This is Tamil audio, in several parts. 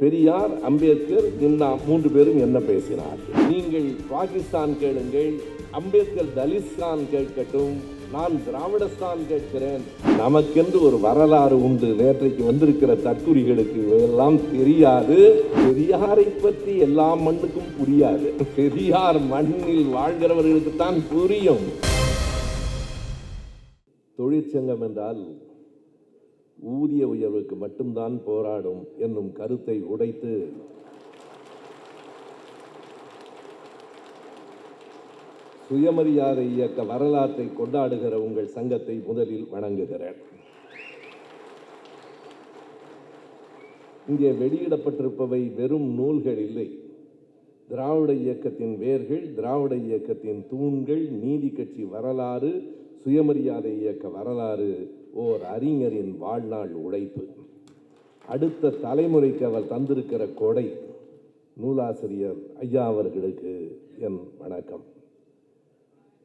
பெரியார் அம்பேத்கர் ஜின்னா மூன்று பேரும் என்ன பேசினார்? நீங்கள் பாகிஸ்தான் கேளுங்கள் அம்பேத்கர் தலிஸ்தான் கேட்கட்டும் நான் திராவிடஸ்தான் கேட்கிறேன். நமக்கென்று ஒரு வரலாறு உண்டு. நேற்றைக்கு வந்திருக்கிற தற்குறிகளுக்கு எல்லாம் தெரியாது. பெரியாரை பற்றி எல்லா மண்ணுக்கும் புரியாது. பெரியார் மண்ணில் வாழ்கிறவர்களுக்கு தான் புரியும். தொழிற்சங்கம் என்றால் ஊதிய உயர்வுக்கு மட்டும்தான் போராடும் என்னும் கருத்தை உடைத்து சுயமரியாதை இயக்க வரலாற்றை கொண்டாடுகிற உங்கள் சங்கத்தை முதலில் வணங்குகிறேன். இங்கே வெளியிடப்பட்டிருப்பவை வெறும் நூல்கள் இல்லை. திராவிட இயக்கத்தின் வேர்கள் திராவிட இயக்கத்தின் தூண்கள் நீதி கட்சி வரலாறு சுயமரியாதை இயக்க வரலாறு ஓர் அறிஞரின் வாழ்நாள் உழைப்பு. அடுத்த தலைமுறைக்கு அவர் தந்திருக்கிற கொடை நூலாசிரியர் ஐயா அவர்களுக்கு என் வணக்கம்.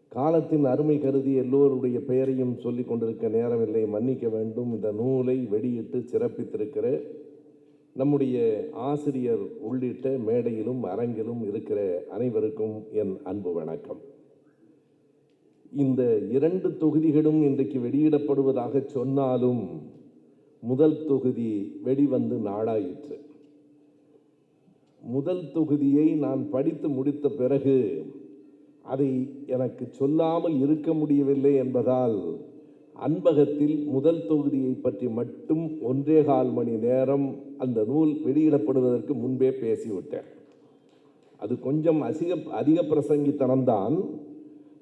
காலத்தின் அருமை கருதி எல்லோருடைய பெயரையும் சொல்லி கொண்டிருக்க நேரமில்லை. மன்னிக்க வேண்டும். இந்த நூலை வெளியிட்டு சிறப்பித்திருக்கிற நம்முடைய ஆசிரியர் உள்ளிட்ட மேடையிலும் அரங்கிலும் இருக்கிற அனைவருக்கும் என் அன்பு வணக்கம். இந்த இரண்டு தொகுதிகளும் இன்றைக்கு வெளியிடப்படுவதாக சொன்னாலும் முதல் தொகுதி வெளிவந்து நாளாயிற்று. முதல் தொகுதியை நான் படித்து முடித்த பிறகு அதை எனக்கு சொல்லாமல் இருக்க முடியவில்லை என்பதால் அன்பகத்தில் முதல் தொகுதியை பற்றி மட்டும் ஒன்றே கால் மணி நேரம் அந்த நூல் வெளியிடப்படுவதற்கு முன்பே பேசிவிட்டேன். அது கொஞ்சம் அதிக அதிக பிரசங்கித்தனம்தான்.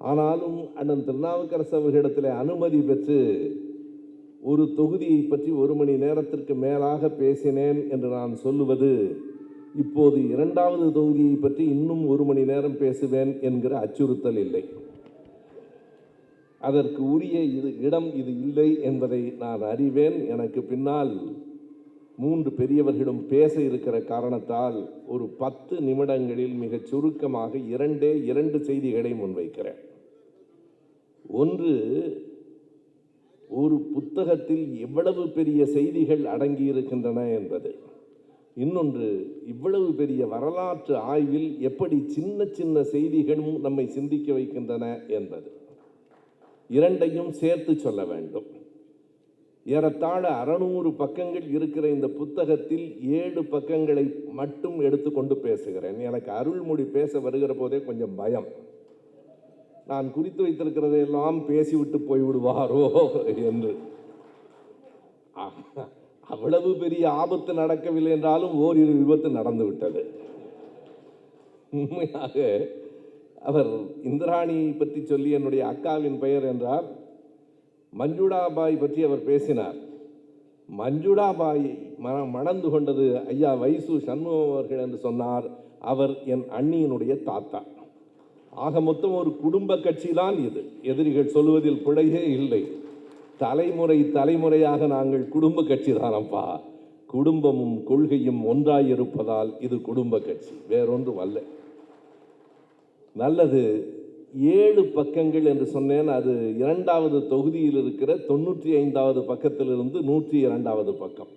ஆனாலும் அண்ணன் திருநாவுக்கரசு அவர்களிடத்தில் அனுமதி பெற்று ஒரு தொகுதியை பற்றி ஒரு மணி நேரத்திற்கு மேலாக பேசினேன் என்று நான் சொல்லுவது இப்போது இரண்டாவது தொகுதியை பற்றி இன்னும் ஒரு மணி நேரம் பேசுவேன் என்கிற அச்சுறுத்தல் இல்லை. அதற்கு உரிய இது இடம் இது இல்லை என்பதை நான் அறிவேன். எனக்கு பின்னால் மூன்று பெரியவர்களும் பேச இருக்கிற காரணத்தால் ஒரு பத்து நிமிடங்களில் மிகச் சுருக்கமாக இரண்டே இரண்டு செய்திகளை முன்வைக்கிறேன். ஒன்று ஒரு புத்தகத்தில் எவ்வளவு பெரிய செய்திகள் அடங்கியிருக்கின்றன என்பது. இன்னொன்று இவ்வளவு பெரிய வரலாற்று ஆய்வில் எப்படி சின்ன சின்ன செய்திகளும் நம்மை சிந்திக்க வைக்கின்றன என்பது. இரண்டையும் சேர்த்து சொல்ல வேண்டும். ஏறத்தாழ அறநூறு பக்கங்கள் இருக்கிற இந்த புத்தகத்தில் ஏழு பக்கங்களை மட்டும் எடுத்துக்கொண்டு பேசுகிறேன். எனக்கு அருள்மொழி பேச வருகிற போதே கொஞ்சம் பயம். நான் குறித்து வைத்திருக்கிறதையெல்லாம் பேசிவிட்டு போய்விடுவாரோ என்று. அவ்வளவு பெரிய ஆபத்து நடக்கவில்லை என்றாலும் ஓரிரு விபத்து நடந்து விட்டது உண்மையாக அவர் இந்திராணியை பற்றி சொல்லி என்னுடைய அக்காவின் பெயர் என்றார். மஞ்சுடாபாய் பற்றி அவர் பேசினார். மஞ்சுடாபாயை மன மணந்து கொண்டது ஐயா வைசு சண்முகம் அவர்கள் என்று சொன்னார். அவர் என் அண்ணியினுடைய தாத்தா. ஆக மொத்தம் ஒரு குடும்ப கட்சி தான் இது. எதிரிகள் சொல்வதில் பிழையே இல்லை. தலைமுறை தலைமுறையாக நாங்கள் குடும்ப கட்சி தானப்பா குடும்பமும் கொள்கையும் ஒன்றாயிருப்பதால் இது குடும்ப கட்சி வேறொன்றும் அல்ல. நல்லது ஏழு பக்கங்கள் என்று சொன்னேன். அது இரண்டாவது தொகுதியில் இருக்கிற தொண்ணூற்றி ஐந்தாவது பக்கத்திலிருந்து நூற்றி இரண்டாவது பக்கம்.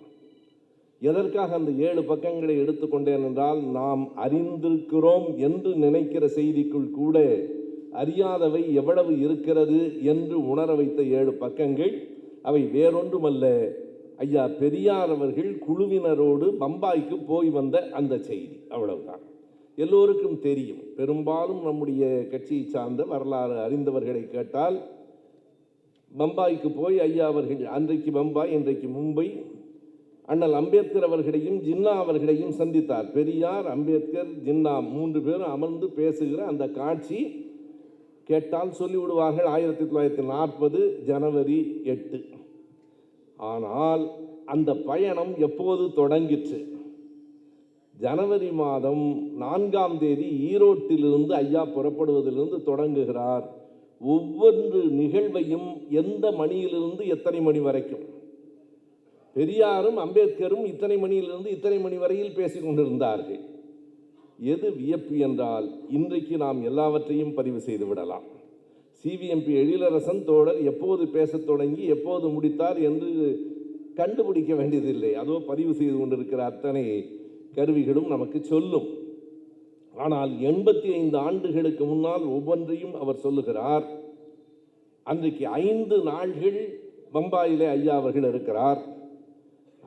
எதற்காக அந்த ஏழு பக்கங்களை எடுத்துக்கொண்டேன் என்றால் நாம் அறிந்திருக்கிறோம் என்று நினைக்கிற செய்திக்குள் கூட அறியாதவை எவ்வளவு இருக்கிறது என்று உணர வைத்த ஏழு பக்கங்கள் அவை வேறொன்றுமல்ல. ஐயா பெரியார் அவர்கள் குழுவினரோடு பம்பாய்க்கு போய் வந்த அந்த செய்தி. அவ்வளவுதான். எல்லோருக்கும் தெரியும் பெரும்பாலும் நம்முடைய கட்சியை சார்ந்த வரலாறு அறிந்தவர்களை கேட்டால் பம்பாய்க்கு போய் ஐயா அவர்கள் அன்றைக்கு பம்பாய் இன்றைக்கு மும்பை அண்ணல் அம்பேத்கர் அவர்களையும் ஜின்னா அவர்களையும் சந்தித்தார். பெரியார் அம்பேத்கர் ஜின்னா மூன்று பேரும் அமர்ந்து பேசுகிற அந்த காட்சி கேட்டால் சொல்லிவிடுவார்கள். ஆயிரத்தி தொள்ளாயிரத்தி நாற்பது ஜனவரி எட்டு. ஆனால் அந்த பயணம் எப்போது தொடங்கிற்று? ஜனவரி மாதம் நான்காம் தேதி ஈரோட்டிலிருந்து ஐயா புறப்படுவதிலிருந்து தொடங்குகிறார். ஒவ்வொரு நிகழ்வையும் எந்த மணியிலிருந்து எத்தனை மணி வரைக்கும்? பெரியாரும் அம்பேத்கரும் இத்தனை மணியிலிருந்து இத்தனை மணி வரையில் பேசி கொண்டிருந்தார்கள். எது வியப்பு என்றால் இன்றைக்கு நாம் எல்லாவற்றையும் பதிவு செய்து விடலாம். சிவிஎம்பி எழிலரசன் தோழர் எப்போது பேசத் தொடங்கி எப்போது முடித்தார் என்று கண்டுபிடிக்க வேண்டியதில்லை. அதோ பதிவு செய்து கொண்டிருக்கிற அத்தனை கருவிகளும் நமக்கு சொல்லும். ஆனால் எண்பத்தி ஐந்து ஆண்டுகளுக்கு முன்னால் ஒவ்வொன்றையும் அவர் சொல்லுகிறார். அன்றைக்கு ஐந்து நாள்கள் பம்பாயிலே ஐயா அவர்கள் இருக்கிறார்.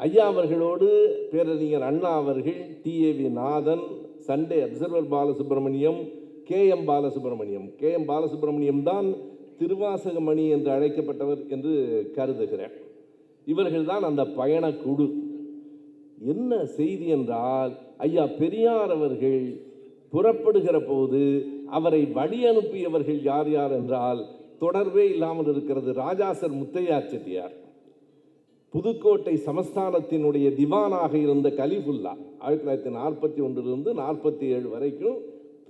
ஐயா அவர்களோடு பேரறிஞர் அண்ணா அவர்கள் TAV Nathan Sunday Observer Balasubramaniam K. M. Balasubramaniam. K. M. Balasubramaniam தான் திருவாசகமணி என்று அழைக்கப்பட்டவர் என்று கருதுகிறேன். இவர்கள்தான் அந்த பயணக்குழு. என்ன செய்தி என்றால் ஐயா பெரியார் அவர்கள் புறப்படுகிற போது அவரை வழி அனுப்பியவர்கள் யார் யார் என்றால் தொடர்பே இல்லாமல் இருக்கிறது ராஜாசர் முத்தையா செட்டியார். புதுக்கோட்டை சமஸ்தானத்தினுடைய திவானாக இருந்த கலிஃபுல்லா ஆயிரத்தி தொள்ளாயிரத்தி நாற்பத்தி ஒன்றிலிருந்து நாற்பத்தி ஏழு வரைக்கும்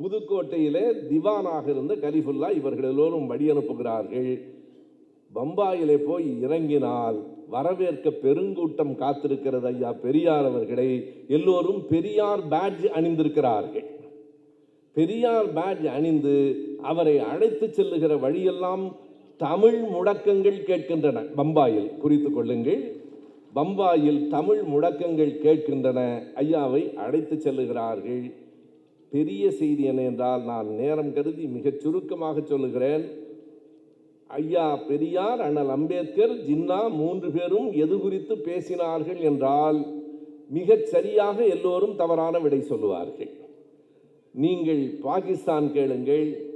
புதுக்கோட்டையிலே திவானாக இருந்த கலிஃபுல்லா இவர்கள் எல்லோரும் வழி அனுப்புகிறார்கள். பம்பாயிலே போய் இறங்கினால் வரவேற்க பெருங்கூட்டம் காத்திருக்கிறது ஐயா பெரியார் அவர்களை. எல்லோரும் பெரியார் பேட்ஜ் அணிந்திருக்கிறார்கள். பெரியார் பேட்ஜ் அணிந்து அவரை அழைத்து செல்லுகிற வழியெல்லாம் தமிழ் முழக்கங்கள் கேட்கின்றன. பம்பாயில் குறித்து கொள்ளுங்கள். பம்பாயில் தமிழ் முழக்கங்கள் கேட்கின்றன. ஐயாவை அழைத்து செல்லுகிறார்கள். பெரிய செய்தி என்ன என்றால் நான் நேரம் கருதி மிகச் சுருக்கமாக சொல்லுகிறேன். ஐயா பெரியார் அண்ணல் அம்பேத்கர் ஜின்னா மூன்று பேரும் எது குறித்து பேசினார்கள் என்றால் மிகச் சரியாக எல்லோரும் தவறான விடை சொல்லுவார்கள். நீங்கள் பாகிஸ்தான் கேளுங்கள்.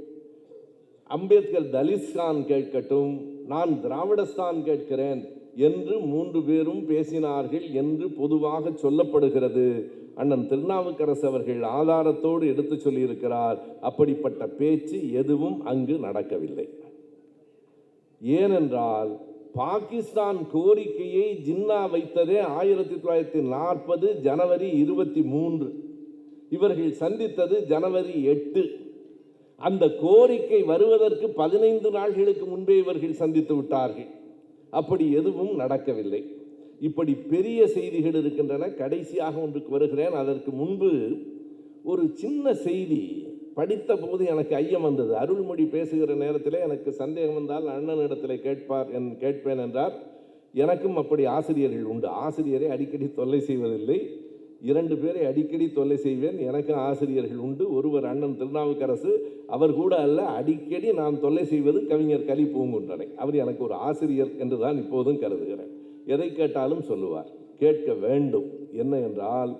அம்பேத்கர் தலிஸ்கான் கேட்கட்டும் நான் திராவிடஸ்தான் கேட்கிறேன் என்று மூன்று பேரும் பேசினார்கள் என்று பொதுவாக சொல்லப்படுகிறது. அண்ணன் திருநாவுக்கரசு அவர்கள் ஆதாரத்தோடு எடுத்து சொல்லியிருக்கிறார். அப்படிப்பட்ட பேச்சு எதுவும் அங்கு நடக்கவில்லை. ஏனென்றால் பாகிஸ்தான் கோரிக்கையை ஜின்னா வைத்ததே ஆயிரத்தி தொள்ளாயிரத்தி நாற்பது ஜனவரி இருபத்தி மூன்று. இவர்கள் சந்தித்தது ஜனவரி எட்டு. அந்த கோரிக்கை வருவதற்கு பதினைந்து நாள்களுக்கு முன்பே இவர்கள் சந்தித்து விட்டார்கள். அப்படி எதுவும் நடக்கவில்லை. இப்படி பெரிய செய்திகள் இருக்கின்றன. கடைசியாக ஒன்றுக்கு வருகிறேன். அதற்கு முன்பு ஒரு சின்ன செய்தி படித்த போது எனக்கு ஐயம் வந்தது. அருள்மொழி பேசுகிற நேரத்தில் எனக்கு சந்தேகம் வந்தால் அண்ணன் இடத்துல கேட்பார் என் கேட்பேன் என்றார். எனக்கும் அப்படி ஆசிரியர்கள் உண்டு. ஆசிரியரை அடிக்கடி தொல்லை செய்வதில்லை. இரண்டு பேரை அடிக்கடி தொல்லை செய்வேன். எனக்கு ஆசிரியர்கள் உண்டு. ஒருவர் அண்ணன் திருநாவுக்கரசு அவர் கூட அல்ல அடிக்கடி நான் தொல்லை செய்வது கவிஞர் கலி பூங்குன்றனை. அவர் எனக்கு ஒரு ஆசிரியர் என்று தான் இப்போதும் கருதுகிறேன். எதை கேட்டாலும் சொல்லுவார் கேட்க வேண்டும். என்ன என்றால்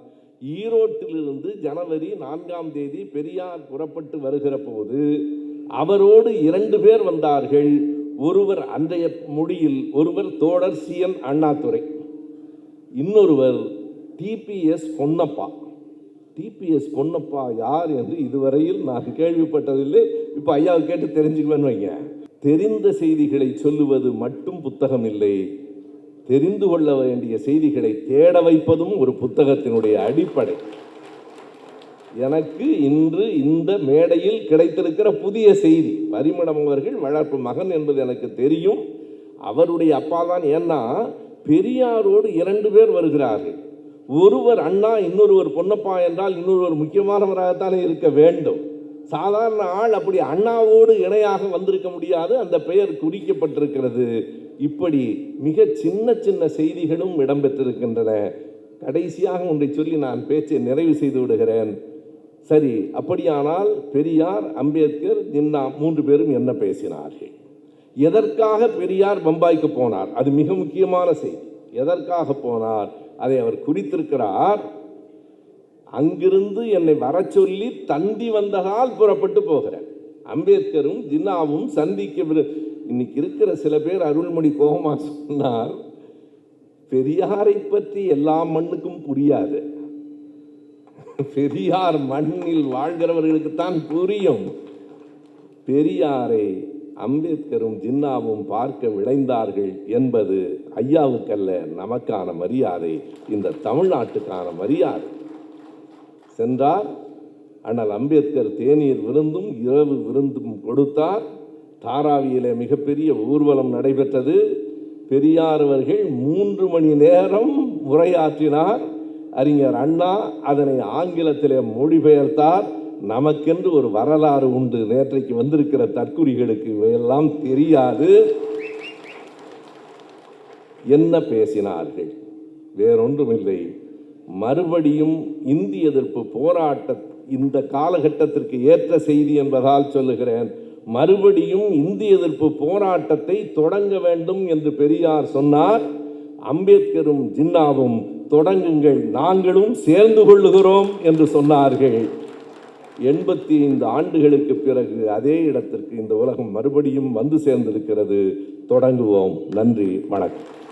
ஈரோட்டிலிருந்து ஜனவரி நான்காம் தேதி பெரியார் புறப்பட்டு வருகிற போது அவரோடு இரண்டு பேர் வந்தார்கள். ஒருவர் அன்றைய முடியில் ஒருவர் தோழர் சி. என். அண்ணாதுரை இன்னொருவர் டிபிஎஸ் பொன்னப்பா. டிபிஎஸ் பொன்னப்பா யார் என்று இதுவரையில் நான் கேள்விப்பட்டதில்லை. இப்போ ஐயாவை கேட்டு தெரிஞ்சுக்குவேன்னு வைங்க. தெரிந்த செய்திகளை சொல்லுவது மட்டும் புத்தகம் இல்லை தெரிந்து கொள்ள வேண்டிய செய்திகளை தேட வைப்பதும் ஒரு புத்தகத்தினுடைய அடிப்படை. எனக்கு இன்று இந்த மேடையில் கிடைத்திருக்கிற புதிய செய்தி பரிமளம் அவர்கள் வளர்ப்பு மகன் என்பது எனக்கு தெரியும். அவருடைய அப்பா தான். ஏன்னா பெரியாரோடு இரண்டு பேர் வருகிறார்கள். ஒருவர் அண்ணா இன்னொருவர் பொன்னப்பா என்றால் இன்னொருவர் முக்கியமானவராகத்தானே இருக்க வேண்டும். சாதாரண ஆள் அப்படி அண்ணாவோடு இணையாக வந்திருக்க முடியாது. அந்த பெயர் குறிக்கப்பட்டிருக்கிறது. இப்படி மிக சின்ன சின்ன செய்திகளும் இடம்பெற்றிருக்கின்றன. கடைசியாக ஒன்றை சொல்லி நான் பேச்சை நிறைவு செய்து விடுகிறேன். சரி அப்படியானால் பெரியார் அம்பேத்கர் ஜின்னா மூன்று பேரும் என்ன பேசினார்கள்? எதற்காக பெரியார் பம்பாய்க்கு போனார்? அது மிக முக்கியமான செய்தி. எதற்காக போனார்? அதை அவர் குறித்திருக்கிறார் அங்கிருந்து என்னை வர சொல்லி தந்தி வந்ததால் புறப்பட்டு போகிறேன் அம்பேத்கரும் ஜின்னாவும் சந்திக்க விரு- இன்னைக்கு இருக்கிற சில பேர் அருள்மொழி கோபமா சொன்னார் பெரியாரை பற்றி எல்லா மண்ணுக்கும் புரியாது. பெரியார் மண்ணில் வாழ்கிறவர்களுக்கு தான் புரியும். பெரியாரை அம்பேத்கரும் ஜின்னாவும் பார்க்க விளைந்தார்கள் என்பது ஐயாவுக்கல்ல நமக்கான மரியாதை இந்த தமிழ்நாட்டுக்கான மரியாதை. சென்றார். ஆனால் அம்பேத்கர் தேநீர் விருந்தும் இரவு விருந்தும் கொடுத்தார். தாராவியிலே மிகப்பெரிய ஊர்வலம் நடைபெற்றது. பெரியார் அவர்கள் மூன்று மணி நேரம் உரையாற்றினார். அறிஞர் அண்ணா அதனை ஆங்கிலத்திலே மொழிபெயர்த்தார். நமக்கென்று ஒரு வரலாறு உண்டு. நேற்றைக்கு வந்திருக்கிற தற்குறிகளுக்கு இவையெல்லாம் தெரியாது. என்ன பேசினார்கள்? வேறொன்றுமில்லை. மறுபடியும் இந்தி எதிர்ப்பு போராட்ட இந்த காலகட்டத்திற்கு ஏற்ற செய்தி என்பதால் சொல்லுகிறேன். மறுபடியும் இந்தி எதிர்ப்பு போராட்டத்தை தொடங்க வேண்டும் என்று பெரியார் சொன்னார். அம்பேத்கரும் ஜின்னாவும் தொடங்குங்கள் நாங்களும் சேர்ந்து கொள்ளுகிறோம் என்று சொன்னார்கள். எண்பத்தி ஐந்து ஆண்டுகளுக்கு பிறகு அதே இடத்திற்கு இந்த உலகம் மறுபடியும் வந்து சேர்ந்திருக்கிறது. தொடங்குவோம். நன்றி. வணக்கம்.